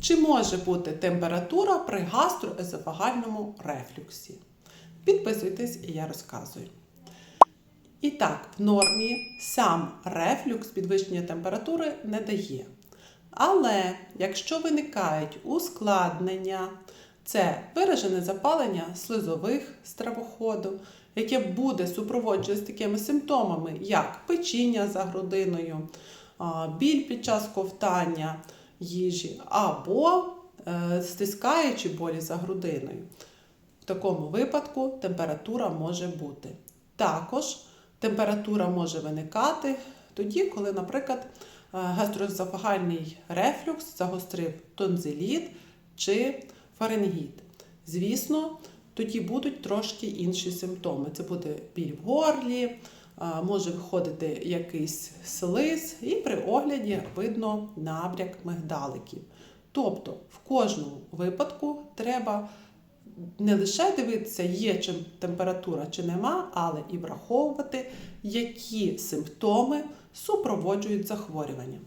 Чи може бути температура при гастроезофагальному рефлюксі? Підписуйтесь, і я розказую. І так, в нормі сам рефлюкс підвищення температури не дає. Але якщо виникають ускладнення, це виражене запалення слизових стравоходу, яке буде супроводжуватися такими симптомами, як печіння за грудиною, біль під час ковтання їжі або е, стискаючі болі за грудиною. В такому випадку температура може бути. Також температура може виникати тоді, коли, наприклад, е, гастроезофагальний рефлюкс загострив тонзиліт чи фарингіт. Звісно, тоді будуть трошки інші симптоми. Це буде біль в горлі, може виходити якийсь слиз, і при огляді видно набряк мигдаликів. Тобто в кожному випадку треба не лише дивитися, є чим температура чи нема, але і враховувати, які симптоми супроводжують захворювання.